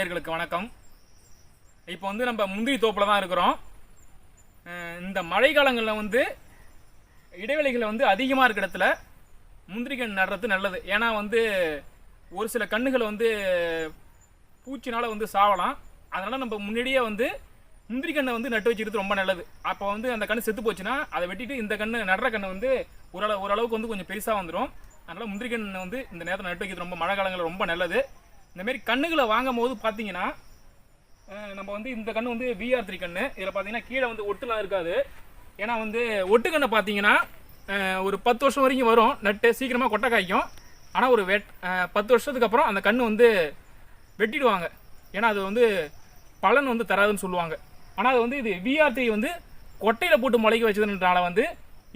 நேர்களுக்கு வணக்கம். இப்போ வந்து நம்ம முந்திரி தோப்பில் தான் இருக்கிறோம். இந்த மழை காலங்களில் வந்து இடைவெளிகளை வந்து அதிகமாக இருக்கிற இடத்துல முந்திரி கண் நடுறது நல்லது. ஏன்னா வந்து ஒரு சில கண்ணுகளை வந்து பூச்சினால் வந்து சாவலாம். அதனால் நம்ம முன்னாடியே வந்து முந்திரி கண்ணை வந்து நட்டு வச்சுக்கிறது ரொம்ப நல்லது. அப்போ வந்து அந்த கன்று செத்து போச்சுன்னா அதை வெட்டிட்டு இந்த கன்று நடுற கன்று வந்து ஓரளவு ஓரளவுக்கு வந்து கொஞ்சம் பெருசாக வந்துடும் அதனால் முந்திரி கண்ணை வந்து இந்த நேரத்தில் நட்டு வைக்கிறது ரொம்ப மழை காலங்களில் ரொம்ப நல்லது. இந்த மாதிரி கண்ணுகளை வாங்கும் போது பார்த்தீங்கன்னா நம்ம வந்து இந்த கன்று வந்து பிஆர் த்ரீ கன்று இதில் பார்த்தீங்கன்னா கீழே வந்து ஒட்டுலாம் இருக்காது. ஏன்னா வந்து ஒட்டு கண்ணை பார்த்தீங்கன்னா ஒரு பத்து வருஷம் வரைக்கும் வரும். நட்டு சீக்கிரமாக கொட்டை காய்க்கும். ஆனால் ஒரு வெட் பத்து வருஷத்துக்கு அப்புறம் அந்த கன்று வந்து வெட்டிடுவாங்க. ஏன்னா அது வந்து பலன் வந்து தராதுன்னு சொல்லுவாங்க. ஆனால் அது வந்து இது விஆர் த்ரீ வந்து கொட்டையில் போட்டு முளைக்க வச்சதுன்றனால வந்து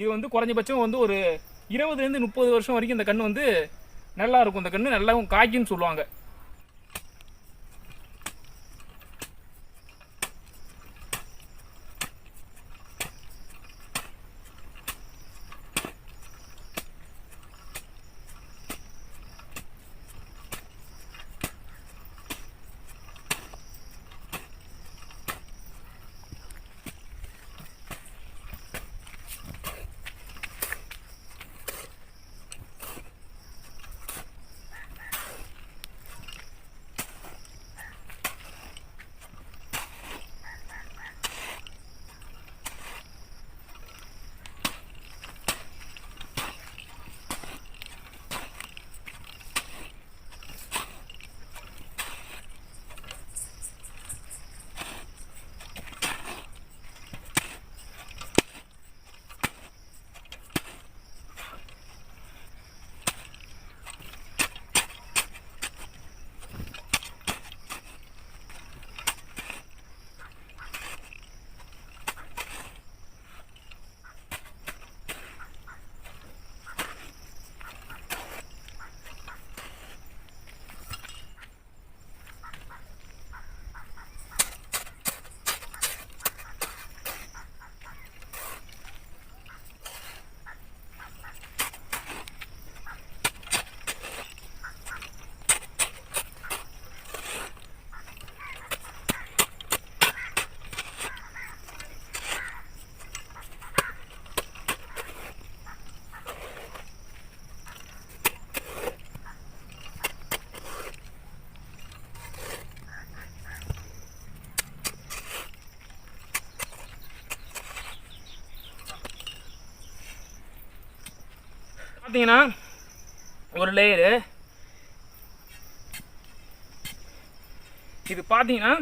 இது வந்து குறைஞ்சபட்சம் வந்து ஒரு இருபதுலேருந்து முப்பது வருஷம் வரைக்கும் இந்த கன்று வந்து நல்லா இருக்கும். இந்த கன்று நல்லாவும் காய்க்குன்னு சொல்லுவாங்க. பார்த்தீங்கன்னா ஒரு லேயரு இது பார்த்தீங்கன்னா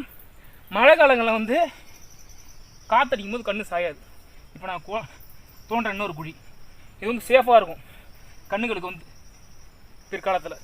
மழை காலங்களில் வந்து காற்றடிக்கும் போது கண்ணு சாயாது. இப்போ நான் கோ தோன்ற இன்னொரு குழி. இது வந்து சேஃபாக இருக்கும். கண்ணுகளுக்கு வந்து பிற்காலத்தில்.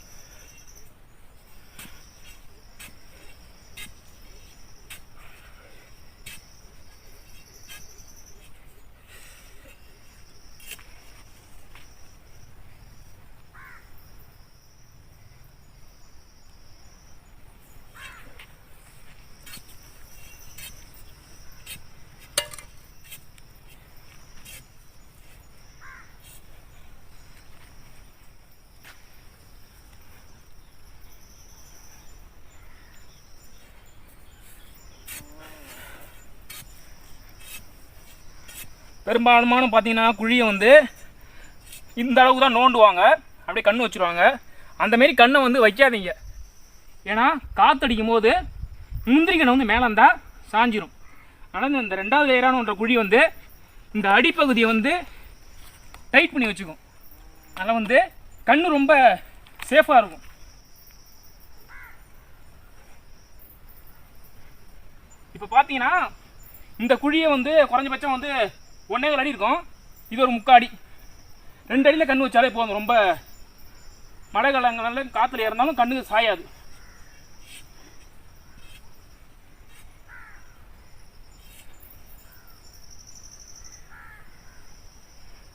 பெரும்பாலுமான பார்த்தீங்கன்னா குழியை வந்து இந்த அளவுக்கு தான் நோண்டுவாங்க. அப்படியே கண்ணு வச்சுருவாங்க. அந்த மாரி கண்ணை வந்து வைக்காதீங்க. ஏன்னா காற்றடிக்கும் போது முந்திரி கண்ணை வந்து மேலே இருந்தால் சாஞ்சிரும். அதனால் இந்த ரெண்டாவது லேயரானுன்ற குழி வந்து இந்த அடிப்பகுதியை வந்து டைட் பண்ணி வச்சுக்கும். அதனால் வந்து கண்ணு ரொம்ப சேஃபாக இருக்கும். இப்போ பார்த்தீங்கன்னா இந்த குழியை வந்து குறைஞ்சபட்சம் வந்து ஒன்றே அடி இருக்கும். இது ஒரு முக்காடி. ரெண்டு அடியில் கண்ணு வச்சாலே போதும். ரொம்ப மழை காலங்களில் காற்றுல இறந்தாலும் கண்ணுக்கு சாயாது.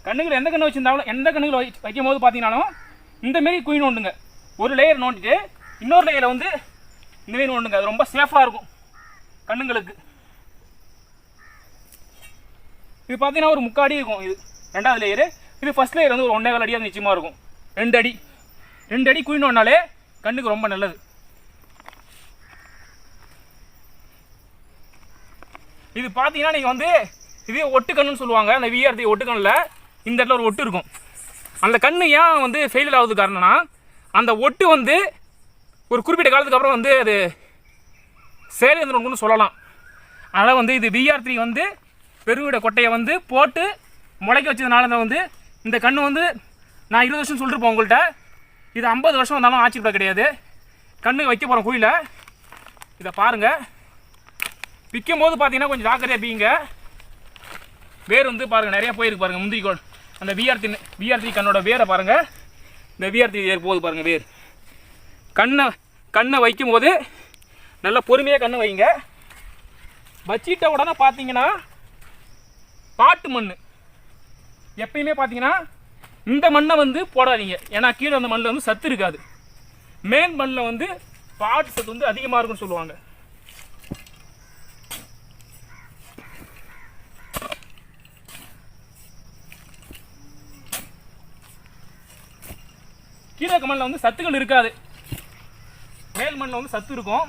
கண்ணுகள் எந்த கண்ணு வச்சிருந்தாலும் எந்த கண்ணுகள் வை வைக்கும் போது பார்த்தீங்கன்னாலும் இந்த மாரி குழி நோண்டுங்க. ஒரு லேயர் நோண்டிட்டு இன்னொரு லேயரை வந்து இந்த மாரி நோண்டுங்க. அது ரொம்ப சேஃபாக இருக்கும். கண்ணுங்களுக்கு. இது பார்த்தீங்கன்னா ஒரு முக்காடி இருக்கும் இது. ரெண்டாவது லேயரு இது ஃபஸ்ட் லேயர் வந்து ஒரு ஒன்றே கால் அடியாக நிச்சயமாக இருக்கும். ரெண்டு அடி. ரெண்டு அடி குயினோன்னாலே கண்ணுக்கு ரொம்ப நல்லது. இது பார்த்தீங்கன்னா நீங்கள் வந்து இதே ஒட்டுக்கண்ணுன்னு சொல்லுவாங்க. அந்த விஆர்டி ஒட்டுக்கண்ணில் இந்த இடத்துல ஒரு ஒட்டு இருக்கும். அந்த கண்ணு ஏன் வந்து ஃபெயிலியர் ஆகுது காரணம்னா அந்த ஒட்டு வந்து ஒரு குறிப்பிட்ட காலத்துக்கு அப்புறம் வந்து அது சேலை வந்துடும் சொல்லலாம். அதனால் வந்து இது விஆர் த்ரீ வந்து பெருவிட கொட்டையை வந்து போட்டு முளைக்க வச்சதுனால தான் வந்து இந்த கன்று வந்து நான் இருபது வருஷம் சொல்லிருப்பேன் உங்கள்கிட்ட. இது ஐம்பது வருஷம் வந்தாலும் ஆச்சரியப்பட கிடையாது. கண்ணு வைக்க போகிறோம் குழியில். இதை பாருங்கள் விற்கும் போது பார்த்தீங்கன்னா கொஞ்சம் ஜாக்கிரதையாக பீங்க வேர் வந்து பாருங்கள் நிறையா போயிருக்கு பாருங்கள் முந்திரிக்கோள் அந்த விஆர்த்தி விஆர்த்தி கண்ணோட வேரை பாருங்கள் இந்த விஆர்த்தி வேர் போகுது பாருங்கள் வேர். கண்ணை கண்ணை வைக்கும் போது நல்லா பொறுமையாக கண்ணை வைங்க. வச்சிட்ட உடனே பார்த்தீங்கன்னா பாட்டு மண் எப்பயுமே பார்த்தீங்கன்னா இந்த மண்ணை வந்து போடாதீங்க. ஏன்னா கீழே அந்த மண்ணில் வந்து சத்து இருக்காது. மேல் மண்ணில் வந்து பாட்டு சத்து வந்து அதிகமாக இருக்குன்னு சொல்லுவாங்க. கீழே மண்ணில் வந்து சத்துக்கள் இருக்காது. மேல் மண்ணில் வந்து சத்து இருக்கும்.